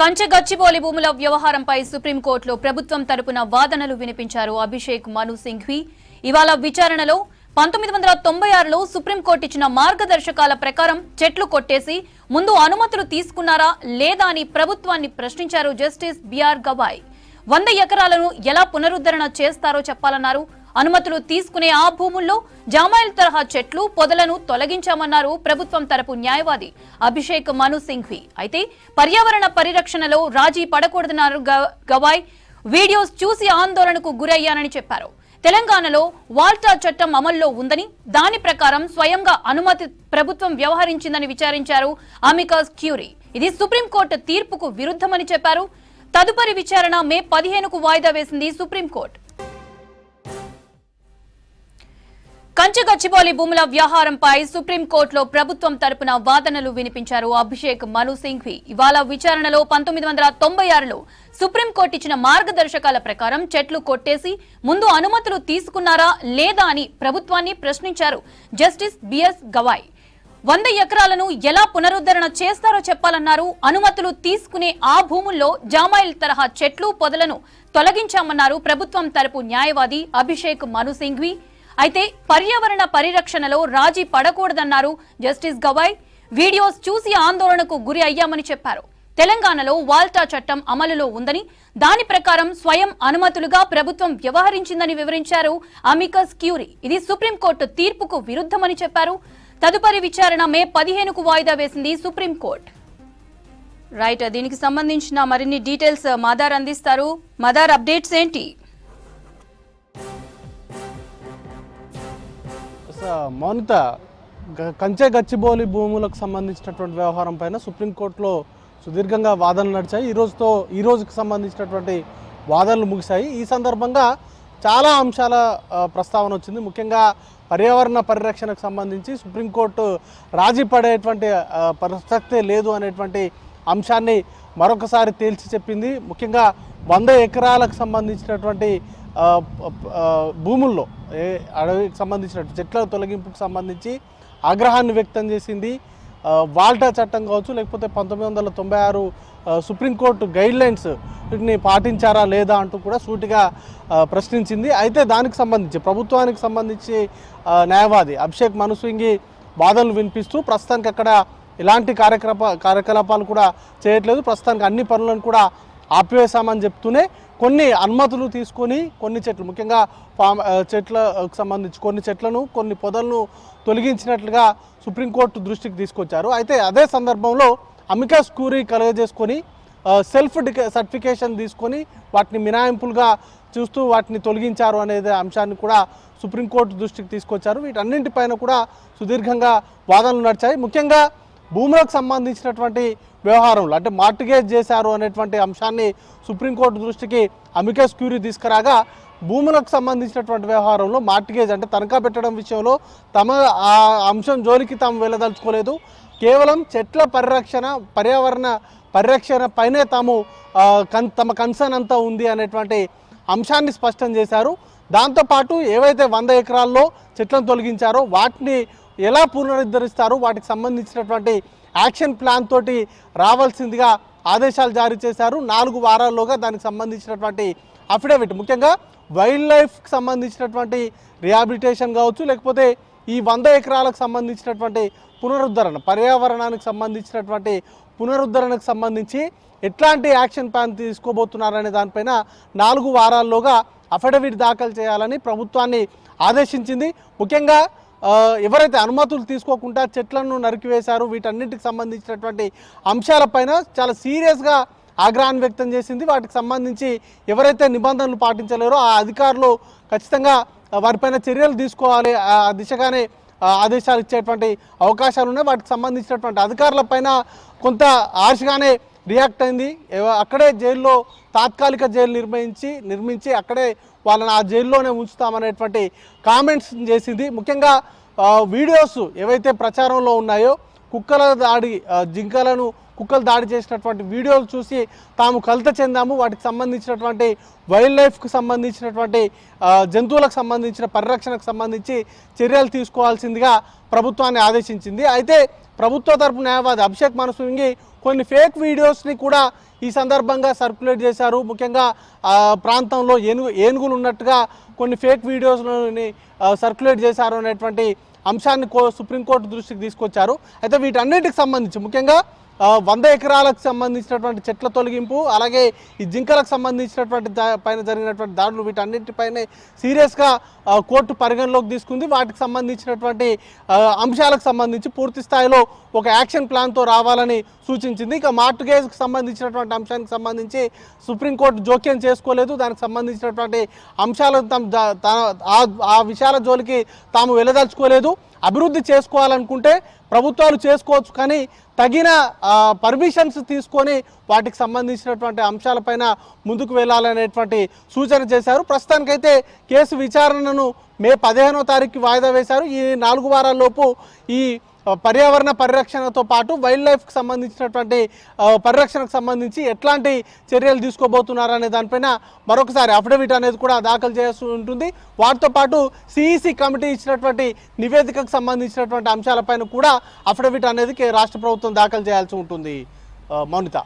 కంచె గచ్చిబౌలి భూముల వ్యవహారంపై సుప్రీంకోర్టులో ప్రభుత్వం తరపున వాదనలు వినిపించారు అభిషేక్ మను సింఘ్వి. ఇవాళ విచారణలో పంతొమ్మిది వందల తొంభై ఆరులో సుప్రీంకోర్టు ఇచ్చిన మార్గదర్శకాల ప్రకారం చెట్లు కొట్టేసి ముందు అనుమతులు తీసుకున్నారా లేదా అని ప్రభుత్వాన్ని ప్రశ్నించారు జస్టిస్ బిఆర్ గవాయ్. వంద ఎకరాలను ఎలా పునరుద్ధరణ చేస్తారో చెప్పాలన్నారు. అనుమతులు తీసుకునే ఆ భూముల్లో జామాయిల తరహా చెట్లు పొదలను తొలగించామన్నారు ప్రభుత్వం తరపు న్యాయవాది అభిషేక్ మను సింఘ్వి. అయితే పర్యావరణ పరిరక్షణలో రాజీ పడకూడదన్నారు గ- గవాయ్. వీడియోస్ చూసి ఆందోళనకు గురయ్యానని చెప్పారు. తెలంగాణలో వాల్టా చట్టం అమల్లో ఉందని దాని ప్రకారం స్వయంగా అనుమతి ప్రభుత్వం వ్యవహరించిందని విచారించారు అమికాస్ క్యూరీ. ఇది సుప్రీంకోర్టు తీర్పుకు విరుద్ధమని చెప్పారు. తదుపరి విచారణ మే పదిహేనుకు వాయిదా వేసింది సుప్రీంకోర్టు. కంచె భూముల వ్యవహారంపై సుప్రీంకోర్టులో ప్రభుత్వం తరపున వాదనలు వినిపించారు అభిషేక్ మను సింఘ్వి. ఇవాళ విచారణలో పంతొమ్మిది వందల తొంభై ఆరులో సుప్రీంకోర్టు ఇచ్చిన మార్గదర్శకాల ప్రకారం చెట్లు కొట్టేసి ముందు అనుమతులు తీసుకున్నారా లేదా అని ప్రభుత్వాన్ని ప్రశ్నించారు జస్టిస్ బిఎస్ గవాయ్. వంద ఎకరాలను ఎలా పునరుద్ధరణ చేస్తారో చెప్పాలన్నారు. అనుమతులు తీసుకునే ఆ భూముల్లో జామాయిల్ తరహా చెట్లు పొదలను తొలగించామన్నారు ప్రభుత్వం తరపు న్యాయవాది అభిషేక్ మను సింఘ్వి. అయితే పర్యావరణ పరిరక్షణలో రాజీ పడకూడదన్నారు జస్టిస్ గవాయ్. వీడియోస్ చూసి ఆందోళనకు గురి అయ్యామని చెప్పారు. తెలంగాణలో వాల్టా చట్టం అమలులో ఉందని దాని ప్రకారం స్వయం అనుమతులుగా ప్రభుత్వం వ్యవహరించిందని వివరించారు అమికస్ క్యూరీ. ఇది సుప్రీంకోర్టు తీర్పుకు విరుద్ధమని చెప్పారు. తదుపరి విచారణ మే పదిహేనుకు వాయిదా వేసింది సుప్రీంకోర్టు. రైట్ దీనికి సంబంధించిన మరిన్ని డీటెయిల్స్ మదార్ అందిస్తారు. మదార్ అప్డేట్స్ ఏంటి? మౌనిత గ- కంచె గచ్చిబౌలి భూములకు సంబంధించినటువంటి వ్యవహారం పైన సుప్రీంకోర్టులో సుదీర్ఘంగా వాదనలు నడిచాయి. ఈ రోజుతో ఈ రోజుకి సంబంధించినటువంటి వాదనలు ముగిశాయి. ఈ సందర్భంగా చాలా అంశాల ప్రస్తావన వచ్చింది. ముఖ్యంగా పర్యావరణ పరిరక్షణకు సంబంధించి సుప్రీంకోర్టు రాజీ పడేటువంటి ప్రసక్తే లేదు అనేటువంటి అంశాన్ని మరొకసారి తేల్చి చెప్పింది. ముఖ్యంగా వంద ఎకరాలకు సంబంధించినటువంటి భూముల్లో ఏ అడవికి సంబంధించిన చెట్ల తొలగింపుకు సంబంధించి ఆగ్రహాన్ని వ్యక్తం చేసింది వాల్టా చట్టం కావచ్చు లేకపోతే పంతొమ్మిది వందల తొంభై ఆరు సుప్రీంకోర్టు గైడ్ లైన్స్ వీటిని పాటించారా లేదా అంటూ కూడా సూటిగా ప్రశ్నించింది. అయితే దానికి సంబంధించి ప్రభుత్వానికి సంబంధించి న్యాయవాది అభిషేక్ మనుసింగి వాదనలు వినిపిస్తూ ప్రస్తుతానికి అక్కడ ఎలాంటి కార్యకలాప కార్యకలాపాలు కూడా చేయట్లేదు. ప్రస్తుతానికి అన్ని పనులను కూడా ఆపివేశామని చెప్తూనే కొన్ని అనుమతులు తీసుకొని కొన్ని చెట్లు ముఖ్యంగా ఫామ్ చెట్లకు సంబంధించి కొన్ని చెట్లను కొన్ని పొదలను తొలగించినట్లుగా సుప్రీంకోర్టు దృష్టికి తీసుకొచ్చారు. అయితే అదే సందర్భంలో అమికాస్ క్యూరీ కలుగజేసుకొని సెల్ఫ్ డిక సర్టిఫికేషన్ తీసుకొని వాటిని మినాయింపులుగా చూస్తూ వాటిని తొలగించారు అనేది అంశాన్ని కూడా సుప్రీంకోర్టు దృష్టికి తీసుకొచ్చారు. వీటన్నింటిపైన కూడా సుదీర్ఘంగా వాదనలు నడిచాయి. ముఖ్యంగా భూములకు సంబంధించినటువంటి వ్యవహారంలో అంటే మార్టిగేజ్ చేశారు అనేటువంటి అంశాన్ని సుప్రీంకోర్టు దృష్టికి అమికస్ క్యూరీ తీసుకురాగా భూములకు సంబంధించినటువంటి వ్యవహారంలో మార్టిగేజ్ అంటే తనఖా పెట్టడం విషయంలో తమ ఆ అంశం జోలికి తాము వెళ్ళదలుచుకోలేదు. కేవలం చెట్ల పరిరక్షణ పర్యావరణ పరిరక్షణ పైనే తాము కన్ తమ కన్సర్న్ అంతా ఉంది అనేటువంటి అంశాన్ని స్పష్టం చేశారు. దాంతోపాటు ఏవైతే వంద ఎకరాల్లో చెట్లను తొలగించారో వాటిని ఎలా పునరుద్ధరిస్తారు? వాటికి సంబంధించినటువంటి యాక్షన్ ప్లాన్ తోటి రావాల్సిందిగా ఆదేశాలు జారీ చేశారు. నాలుగు వారాల్లోగా దానికి సంబంధించినటువంటి అఫిడవిట్ ముఖ్యంగా వైల్డ్ లైఫ్కి సంబంధించినటువంటి రిహాబిలిటేషన్ కావచ్చు లేకపోతే ఈ వంద ఎకరాలకు సంబంధించినటువంటి పునరుద్ధరణ పర్యావరణానికి సంబంధించినటువంటి పునరుద్ధరణకు సంబంధించి ఎట్లాంటి యాక్షన్ ప్లాన్ తీసుకోబోతున్నారనే దానిపైన నాలుగు వారాల్లోగా అఫిడవిట్ దాఖలు చేయాలని ప్రభుత్వాన్ని ఆదేశించింది. ముఖ్యంగా ఎవరైతే అనుమతులు తీసుకోకుండా చెట్లను నరికివేశారు వీటన్నిటికి సంబంధించినటువంటి అంశాలపైన చాలా సీరియస్గా ఆగ్రహాన్ని వ్యక్తం చేసింది. వాటికి సంబంధించి ఎవరైతే నిబంధనలు పాటించలేరో ఆ అధికారులు ఖచ్చితంగా వారిపైన చర్యలు తీసుకోవాలి. ఆ దిశగానే ఆదేశాలు ఇచ్చేటువంటి అవకాశాలు ఉన్నాయి. వాటికి సంబంధించినటువంటి అధికారులపైన కొంత ఆశగానే రియాక్ట్ అయింది. అక్కడే జైల్లో తాత్కాలిక జైలు నిర్మించి నిర్మించి అక్కడే వాళ్ళని ఆ జైల్లోనే ఉంచుతామనేటువంటి కామెంట్స్ చేసింది. ముఖ్యంగా వీడియోస్ ఏవైతే ప్రచారంలో ఉన్నాయో కుక్కల దాడి జింకలను కుక్కలు దాడి చేసినటువంటి వీడియోలు చూసి తాము కలత చెందాము. వాటికి సంబంధించినటువంటి వైల్డ్ లైఫ్కి సంబంధించినటువంటి జంతువులకు సంబంధించిన పరిరక్షణకు సంబంధించి చర్యలు తీసుకోవాల్సిందిగా ప్రభుత్వాన్ని ఆదేశించింది. అయితే ప్రభుత్వ తరపు న్యాయవాది అభిషేక్ మనస్వింగి కొన్ని ఫేక్ వీడియోస్ని కూడా ఈ సందర్భంగా సర్క్యులేట్ చేశారు. ముఖ్యంగా ప్రాంతంలో ఏనుగు ఏనుగులు ఉన్నట్టుగా కొన్ని ఫేక్ వీడియోస్ని సర్క్యులేట్ చేశారు అనేటువంటి అంశాన్ని కో సుప్రీంకోర్టు దృష్టికి తీసుకొచ్చారు. అయితే వీటన్నిటికి సంబంధించి ముఖ్యంగా వంద ఎకరాలకు సంబంధించినటువంటి చెట్ల తొలగింపు అలాగే ఈ జింకలకు సంబంధించినటువంటి దా- పైన జరిగినటువంటి దాడులు వీటన్నిటిపైనే సీరియస్గా కోర్టు పరిగణలోకి తీసుకుంది. వాటికి సంబంధించినటువంటి అంశాలకు సంబంధించి పూర్తి స్థాయిలో ఒక యాక్షన్ ప్లాన్తో రావాలని సూచించింది. ఇక మార్టుగేజ్కి సంబంధించినటువంటి అంశానికి సంబంధించి సుప్రీంకోర్టు జోక్యం చేసుకోలేదు. దానికి సంబంధించినటువంటి అంశాలను తమ ఆ విషయాల జోలికి తాము వెళ్ళదలుచుకోలేదు. అభివృద్ధి చేసుకోవాలనుకుంటే ప్రభుత్వాలు చేసుకోవచ్చు కానీ తగిన పర్మిషన్స్ తీసుకొని వాటికి సంబంధించినటువంటి అంశాలపైన ముందుకు వెళ్ళాలనేటువంటి సూచన చేశారు. ప్రస్తుతానికైతే కేసు విచారణను మే పదిహేనో తారీఖుకి వాయిదా వేశారు. ఈ నాలుగు వారాల లోపు ఈ పర్యావరణ పరిరక్షణతో పాటు వైల్డ్ లైఫ్కి సంబంధించినటువంటి పరిరక్షణకు సంబంధించి ఎట్లాంటి చర్యలు తీసుకోబోతున్నారు అనే దానిపైన మరొకసారి అఫిడవిట్ అనేది కూడా దాఖలు చేయాల్సి ఉంటుంది. వాటితో పాటు సిఈసి కమిటీ ఇచ్చినటువంటి నివేదికకు సంబంధించినటువంటి అంశాలపైన కూడా అఫిడవిట్ అనేది రాష్ట్ర ప్రభుత్వం దాఖలు చేయాల్సి ఉంటుంది. మౌనిత.